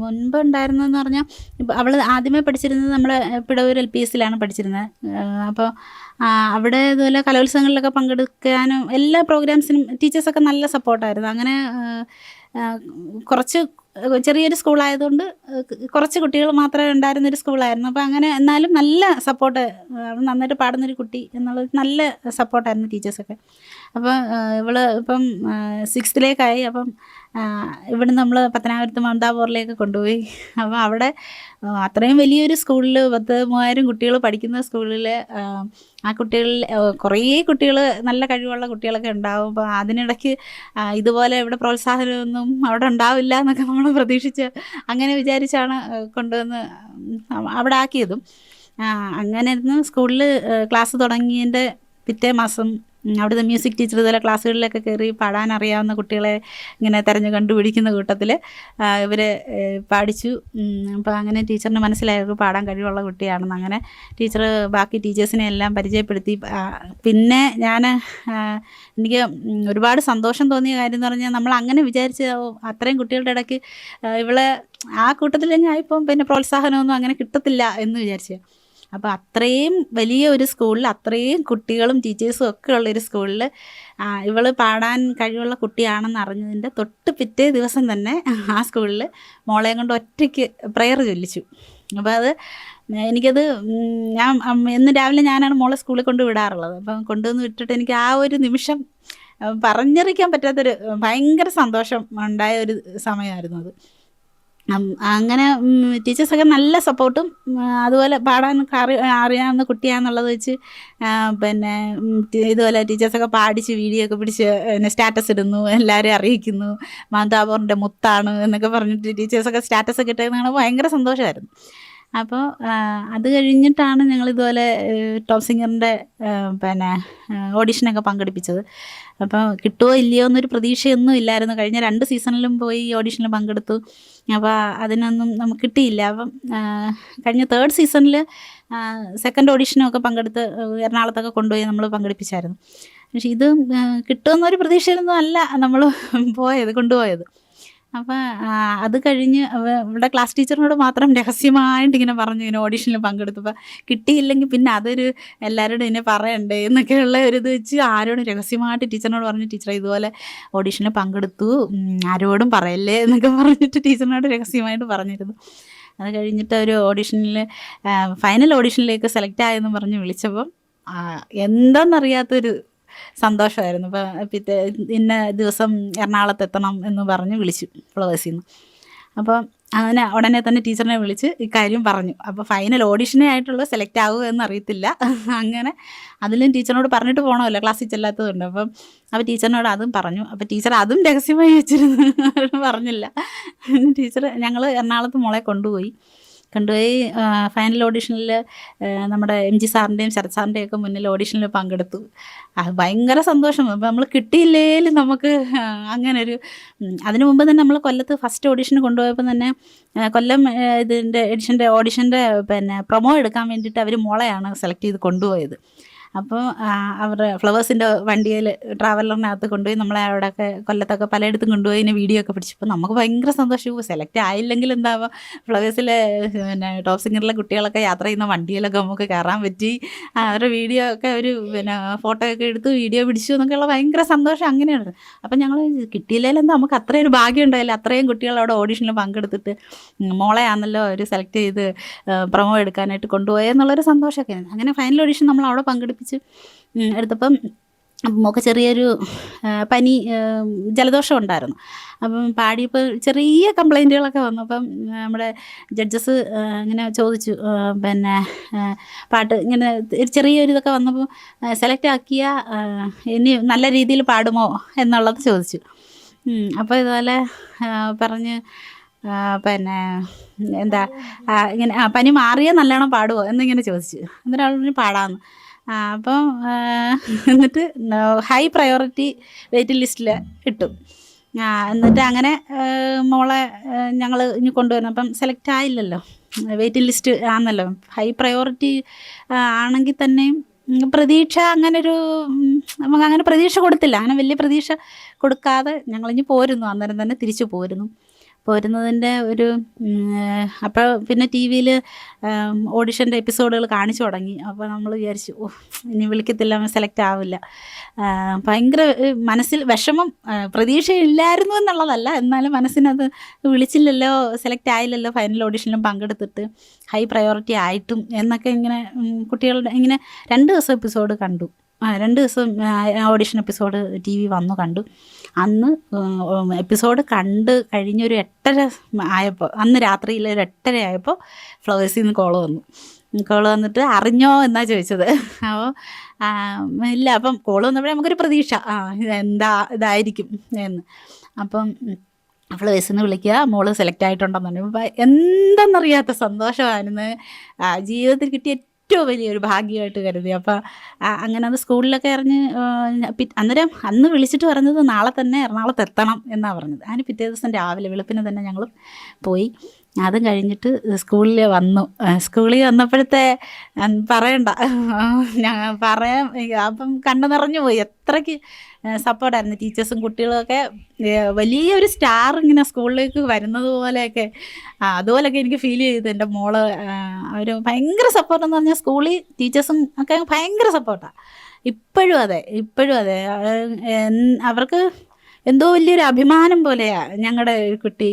മുൻപ് ഉണ്ടായിരുന്നതെന്ന് പറഞ്ഞാൽ അവൾ ആദ്യമേ പഠിച്ചിരുന്നത് നമ്മൾ പിടവൂർ എൽ പി എസിലാണ് പഠിച്ചിരുന്നത്. അപ്പോൾ അവിടെ ഇതുപോലെ കലോത്സവങ്ങളിലൊക്കെ പങ്കെടുക്കാനും എല്ലാ പ്രോഗ്രാംസിനും ടീച്ചേഴ്സൊക്കെ നല്ല സപ്പോർട്ടായിരുന്നു. അങ്ങനെ കുറച്ച് ചെറിയൊരു സ്കൂളായതുകൊണ്ട് കുറച്ച് കുട്ടികൾ മാത്രമേ ഉണ്ടായിരുന്നൊരു സ്കൂളായിരുന്നു. അപ്പോൾ അങ്ങനെ എന്നാലും നല്ല സപ്പോർട്ട് നന്നായിട്ട് പാടുന്നൊരു കുട്ടി എന്നുള്ളത് നല്ല സപ്പോർട്ടായിരുന്നു ടീച്ചേഴ്സൊക്കെ. അപ്പോൾ ഇവൾ ഇപ്പം സിക്സ്ത്തിലേക്കായി. അപ്പം ഇവിടെ നമ്മൾ പത്തനാപുരത്ത് മമതാപൂറിലേക്ക് കൊണ്ടുപോയി. അപ്പോൾ അവിടെ അത്രയും വലിയൊരു സ്കൂളിൽ പത്ത് മൂവായിരം കുട്ടികൾ പഠിക്കുന്ന സ്കൂളിൽ ആ കുട്ടികളിൽ കുറേ കുട്ടികൾ നല്ല കഴിവുള്ള കുട്ടികളൊക്കെ ഉണ്ടാവും. അപ്പോൾ അതിനിടയ്ക്ക് ഇതുപോലെ ഇവിടെ പ്രോത്സാഹനമൊന്നും അവിടെ ഉണ്ടാവില്ല എന്നൊക്കെ നമ്മൾ പ്രതീക്ഷിച്ച് അങ്ങനെ വിചാരിച്ചാണ് കൊണ്ടുവന്ന് അവിടെ ആക്കിയതും. അങ്ങനെ ഇരുന്ന് സ്കൂളിൽ ക്ലാസ് തുടങ്ങിയതിന്റെ പിറ്റേ മാസം അവിടുത്തെ മ്യൂസിക് ടീച്ചർ ഇതുപോലെ ക്ലാസ്സുകളിലൊക്കെ കയറി പാടാൻ അറിയാവുന്ന കുട്ടികളെ ഇങ്ങനെ തിരഞ്ഞു കണ്ടുപിടിക്കുന്ന കൂട്ടത്തിൽ ഇവർ പാടിച്ചു. അപ്പോൾ അങ്ങനെ ടീച്ചറിന് മനസ്സിലായി പാടാൻ കഴിവുള്ള കുട്ടിയാണെന്ന്. അങ്ങനെ ടീച്ചർ ബാക്കി ടീച്ചേഴ്സിനെ എല്ലാം പരിചയപ്പെടുത്തി. പിന്നെ ഞാൻ എനിക്ക് ഒരുപാട് സന്തോഷം തോന്നിയ കാര്യം എന്ന് പറഞ്ഞാൽ നമ്മൾ അങ്ങനെ വിചാരിച്ച് അത്രയും കുട്ടികളുടെ ഇടയ്ക്ക് ഇവളെ ആ കൂട്ടത്തിൽ ഞാൻ ഇപ്പം പിന്നെ പ്രോത്സാഹനമൊന്നും അങ്ങനെ കിട്ടത്തില്ല എന്ന് വിചാരിച്ചു. അപ്പോൾ അത്രയും വലിയ ഒരു സ്കൂളിൽ അത്രയും കുട്ടികളും ടീച്ചേഴ്സും ഒക്കെ ഉള്ളൊരു സ്കൂളിൽ ഇവൾ പാടാൻ കഴിവുള്ള കുട്ടിയാണെന്ന് അറിഞ്ഞതിന്റെ തൊട്ട് പിറ്റേ ദിവസം തന്നെ ആ സ്കൂളിൽ മോളെയും കൊണ്ട് ഒറ്റയ്ക്ക് പ്രെയർ ചൊല്ലിച്ചു. അപ്പോൾ അത് എനിക്കത് ഞാൻ എന്നും രാവിലെ ഞാനാണ് മോളെ സ്കൂളിൽ കൊണ്ട് വിടാറുള്ളത്. അപ്പം കൊണ്ടുവന്ന് വിട്ടിട്ട് എനിക്ക് ആ ഒരു നിമിഷം പറഞ്ഞറിയിക്കാൻ പറ്റാത്തൊരു ഭയങ്കര സന്തോഷം ഉണ്ടായ ഒരു സമയമായിരുന്നു അത്. അങ്ങനെ ടീച്ചേഴ്സൊക്കെ നല്ല സപ്പോർട്ടും അതുപോലെ പാടാൻ അറി അറിയാവുന്ന കുട്ടിയാന്നുള്ളത് വെച്ച് പിന്നെ ഇതുപോലെ ടീച്ചേഴ്സൊക്കെ പാടിച്ച് വീഡിയോ ഒക്കെ പിടിച്ച് പിന്നെ സ്റ്റാറ്റസ് ഇടുന്നു എല്ലാവരെയും അറിയിക്കുന്നു മാന്താപോറിന്റെ മുത്താണ് എന്നൊക്കെ പറഞ്ഞിട്ട് ടീച്ചേഴ്സൊക്കെ സ്റ്റാറ്റസ് ഒക്കെ ഇട്ടതെന്ന് കാണുമ്പോൾ ഭയങ്കര സന്തോഷമായിരുന്നു. അപ്പോൾ അത് കഴിഞ്ഞിട്ടാണ് ഞങ്ങൾ ഇതുപോലെ ടോപ്പ് സിംഗറിന്റെ പിന്നെ ഓഡിഷനൊക്കെ പങ്കെടുപ്പിച്ചത്. അപ്പോൾ കിട്ടുമോ ഇല്ലയോ എന്നൊരു പ്രതീക്ഷയൊന്നും ഇല്ലായിരുന്നു. കഴിഞ്ഞ രണ്ട് സീസണിലും പോയി ഓഡിഷനിൽ പങ്കെടുത്തു. അപ്പോൾ അതിനൊന്നും നമുക്ക് കിട്ടിയില്ല. അപ്പം കഴിഞ്ഞ തേർഡ് സീസണിൽ സെക്കൻഡ് ഓഡിഷനൊക്കെ പങ്കെടുത്ത് എറണാകുളത്തൊക്കെ കൊണ്ടുപോയി നമ്മൾ പങ്കെടുപ്പിച്ചായിരുന്നു. പക്ഷേ ഇത് കിട്ടുമെന്നൊരു പ്രതീക്ഷയിലൊന്നും അല്ല നമ്മൾ പോയത് കൊണ്ടുപോയത്. അപ്പോൾ അത് കഴിഞ്ഞ് ഇവിടെ ക്ലാസ് ടീച്ചറിനോട് മാത്രം രഹസ്യമായിട്ട് ഇങ്ങനെ പറഞ്ഞു ഇങ്ങനെ ഓഡിഷനിൽ പങ്കെടുത്തപ്പോൾ കിട്ടിയില്ലെങ്കിൽ പിന്നെ അതൊരു എല്ലാവരോടും ഇങ്ങനെ പറയണ്ടേ എന്നൊക്കെയുള്ള ഒരു ഇത് വെച്ച് ആരോടും രഹസ്യമായിട്ട് ടീച്ചറിനോട് പറഞ്ഞു ടീച്ചർ ഇതുപോലെ ഓഡിഷനിൽ പങ്കെടുത്തു ആരോടും പറയല്ലേ? എന്നൊക്കെ പറഞ്ഞിട്ട് ടീച്ചറിനോട് രഹസ്യമായിട്ട് പറഞ്ഞിരുന്നു. അത് കഴിഞ്ഞിട്ട് ഒരു ഓഡിഷനിൽ ഫൈനൽ ഓഡിഷനിലേക്ക് സെലക്ട് ആയെന്ന് പറഞ്ഞ് വിളിച്ചപ്പം എന്താണെന്നറിയാത്തൊരു സന്തോഷമായിരുന്നു. അപ്പോൾ പിറ്റേ ഇന്ന ദിവസം എറണാകുളത്ത് എത്തണം എന്ന് പറഞ്ഞ് വിളിച്ചു ഫ്ലവേഴ്സിൽ നിന്ന് അപ്പോൾ അങ്ങനെ ഉടനെ തന്നെ ടീച്ചറിനെ വിളിച്ച് ഇക്കാര്യം പറഞ്ഞു. അപ്പോൾ ഫൈനൽ ഓഡിഷനെ ആയിട്ടുള്ള സെലക്ട് ആകുക എന്ന് അറിയത്തില്ല. അങ്ങനെ അതിലും ടീച്ചറിനോട് പറഞ്ഞിട്ട് പോകണമല്ലോ ക്ലാസ്സിൽ ചെല്ലാത്തതുകൊണ്ട് അപ്പം അപ്പോൾ ടീച്ചറിനോട് അതും പറഞ്ഞു. അപ്പോൾ ടീച്ചർ അതും രഹസ്യമായി വെച്ചിരുന്നു. പറഞ്ഞില്ല. ടീച്ചർ ഞങ്ങൾ എറണാകുളത്ത് മോളെ കൊണ്ടുപോയി. കൊണ്ടുപോയി ഫൈനൽ ഓഡിഷനിൽ നമ്മുടെ എം ജി സാറിന്റെയും ശരത് സാറിന്റെയും ഒക്കെ മുന്നിൽ ഓഡിഷനിൽ പങ്കെടുത്തു. അത് ഭയങ്കര സന്തോഷം. അപ്പോൾ നമ്മൾ കിട്ടിയില്ലേലും നമുക്ക് അങ്ങനെ ഒരു അതിനു മുമ്പ് തന്നെ നമ്മൾ കൊല്ലത്ത് ഫസ്റ്റ് ഓഡിഷന് കൊണ്ടുപോയപ്പോൾ തന്നെ കൊല്ലം ഇതിന്റെ എഡിഷന്റെ ഓഡിഷന്റെ പിന്നെ പ്രൊമോ എടുക്കാൻ വേണ്ടിയിട്ട് അവർ മോളെയാണ് സെലക്ട് ചെയ്ത് കൊണ്ടുപോയത്. അപ്പോൾ അവരുടെ ഫ്ലവേഴ്സിന്റെ വണ്ടിയിൽ ട്രാവലറിനകത്ത് കൊണ്ടുപോയി നമ്മളെ അവിടെയൊക്കെ കൊല്ലത്തൊക്കെ പലയിടത്തും കൊണ്ടുപോയി അതിന് വീഡിയോ ഒക്കെ പിടിച്ചപ്പോൾ നമുക്ക് ഭയങ്കര സന്തോഷവും സെലക്ട് ആയില്ലെങ്കിൽ എന്താവാം? ഫ്ലവേഴ്സിലെ പിന്നെ ടോപ്പ് സിംഗറിലെ കുട്ടികളൊക്കെ യാത്ര ചെയ്യുന്ന വണ്ടിയിലൊക്കെ നമുക്ക് കയറാൻ പറ്റി. അവരുടെ വീഡിയോ ഒക്കെ ഒരു പിന്നെ ഫോട്ടോ ഒക്കെ എടുത്തു വീഡിയോ പിടിച്ചു എന്നൊക്കെയുള്ള ഭയങ്കര സന്തോഷം അങ്ങനെയാണ്. അപ്പം ഞങ്ങൾ കിട്ടിയില്ലെങ്കിൽ എന്താ നമുക്ക് അത്രയും ഒരു ഭാഗ്യം ഉണ്ടായില്ല. അത്രയും കുട്ടികൾ അവിടെ ഓഡിഷനിൽ പങ്കെടുത്തിട്ട് മോളെ അവർ സെലക്ട് ചെയ്ത് പ്രൊമോ എടുക്കാനായിട്ട് കൊണ്ടുപോയെന്നുള്ളൊരു സന്തോഷമൊക്കെ ആയിരുന്നു. അങ്ങനെ ഫൈനൽ ഓഡിഷൻ നമ്മൾ അവിടെ പങ്കെടുപ്പിച്ച് ഉം, എടുത്തപ്പം ഒക്കെ ചെറിയൊരു പനി ജലദോഷം ഉണ്ടായിരുന്നു. അപ്പം പാടിയപ്പോൾ ചെറിയ കംപ്ലൈന്റുകളൊക്കെ വന്നു. അപ്പം നമ്മുടെ ജഡ്ജസ് ഇങ്ങനെ ചോദിച്ചു പിന്നെ പാട്ട് ഇങ്ങനെ ചെറിയൊരു ഇതൊക്കെ വന്നപ്പോൾ സെലക്ട് ആക്കിയ ഇനി നല്ല രീതിയിൽ പാടുമോ എന്നുള്ളത് ചോദിച്ചു. അപ്പോൾ ഇതുപോലെ പറഞ്ഞ് പിന്നെ എന്താ ഇങ്ങനെ പനി മാറിയാൽ നല്ലോണം പാടുമോ എന്നിങ്ങനെ ചോദിച്ചു. എന്നിട്ട് പറഞ്ഞു പാടാമെന്ന് അപ്പം എന്നിട്ട് ഹൈ പ്രയോറിറ്റി വെയിറ്റിംഗ് ലിസ്റ്റിൽ ഇട്ടു. എന്നിട്ട് അങ്ങനെ മോളെ ഞങ്ങൾ ഇനി കൊണ്ടുവരണം. അപ്പം സെലക്ട് ആയില്ലല്ലോ. വെയിറ്റിംഗ് ലിസ്റ്റ് ആണല്ലോ ഹൈ പ്രയോറിറ്റി ആണെങ്കിൽ തന്നെയും പ്രതീക്ഷ അങ്ങനൊരു നമുക്ക് അങ്ങനെ പ്രതീക്ഷ കൊടുത്തില്ല. അങ്ങനെ വലിയ പ്രതീക്ഷ കൊടുക്കാതെ ഞങ്ങളിഞ്ഞ് പോരുന്നു. അന്നേരം തന്നെ തിരിച്ചു പോരുന്നു. പോരുന്നതിന്റെ ഒരു അപ്പോൾ പിന്നെ ടി വിയിൽ ഓഡിഷന്റെ എപ്പിസോഡുകൾ കാണിച്ചു തുടങ്ങി. അപ്പോൾ നമ്മൾ വിചാരിച്ചു ഓ ഇനി വിളിക്കത്തില്ല സെലക്ട് ആവില്ല. ഭയങ്കര മനസ്സിൽ വിഷമം പ്രതീക്ഷയില്ലായിരുന്നു എന്നുള്ളതല്ല. എന്നാലും മനസ്സിനത് വിളിച്ചില്ലല്ലോ സെലക്ട് ആയില്ലല്ലോ ഫൈനൽ ഓഡിഷനിലും പങ്കെടുത്തിട്ട് ഹൈ പ്രയോറിറ്റി ആയിട്ടും എന്നൊക്കെ ഇങ്ങനെ കുട്ടികളുടെ ഇങ്ങനെ രണ്ട് ദിവസം എപ്പിസോഡ് കണ്ടു. രണ്ട് ദിവസം ഓഡിഷൻ എപ്പിസോഡ് ടി വി വന്നു കണ്ടു. അന്ന് എപ്പിസോഡ് കണ്ട് കഴിഞ്ഞൊരു എട്ടര ആയപ്പോൾ അന്ന് രാത്രിയിൽ ഒരു എട്ടര ആയപ്പോൾ ഫ്ലവേഴ്സിൽ നിന്ന് കോൾ വന്നു. കോൾ വന്നിട്ട് അറിഞ്ഞോ എന്നാ ചോദിച്ചത്. അപ്പോൾ ഇല്ല അപ്പം കോൾ വന്നപ്പോഴേ നമുക്കൊരു പ്രതീക്ഷ. ആ എന്താ ഇതായിരിക്കും എന്ന്. അപ്പം ഫ്ലവേഴ്സിൽ നിന്ന് വിളിക്കുക മോൾ സെലക്ട് ആയിട്ടുണ്ടെന്ന് പറഞ്ഞു. എന്തെന്നറിയാത്ത സന്തോഷമായിരുന്നു. ജീവിതത്തിൽ കിട്ടിയ ഏറ്റവും വലിയൊരു ഭാഗ്യമായിട്ട് കരുതി. അപ്പോൾ അങ്ങനെ അത് സ്കൂളിലൊക്കെ പി- അന്നേരം അന്ന് വിളിച്ചിട്ട് പറഞ്ഞത് നാളെ തന്നെ എറണാകുളത്ത് എത്തണം എന്നാണ് പറഞ്ഞത്. അതിന് പിറ്റേ ദിവസം രാവിലെ വെളുപ്പിന് തന്നെ ഞങ്ങൾ പോയി. അതും കഴിഞ്ഞിട്ട് സ്കൂളിൽ വന്നു. സ്കൂളിൽ വന്നപ്പോഴത്തെ പറയണ്ട. ഞാൻ പറയാം. അപ്പം കണ്ണു നിറഞ്ഞു പോയി. എത്രയ്ക്ക് സപ്പോർട്ടായിരുന്നു ടീച്ചേഴ്സും കുട്ടികളൊക്കെ വലിയൊരു സ്റ്റാർ ഇങ്ങനെ സ്കൂളിലേക്ക് വരുന്നത് പോലെയൊക്കെ അതുപോലെയൊക്കെ എനിക്ക് ഫീൽ ചെയ്തു. എന്റെ മോൾ അവർ ഭയങ്കര സപ്പോർട്ട് എന്ന് പറഞ്ഞാൽ സ്കൂളിൽ ടീച്ചേഴ്സും ഒക്കെ ഭയങ്കര സപ്പോർട്ടാണ് ഇപ്പോഴും അതെ ഇപ്പോഴും അതെ. അവർക്ക് എന്തോ വലിയൊരു അഭിമാനം പോലെയാണ് ഞങ്ങളുടെ കുട്ടി.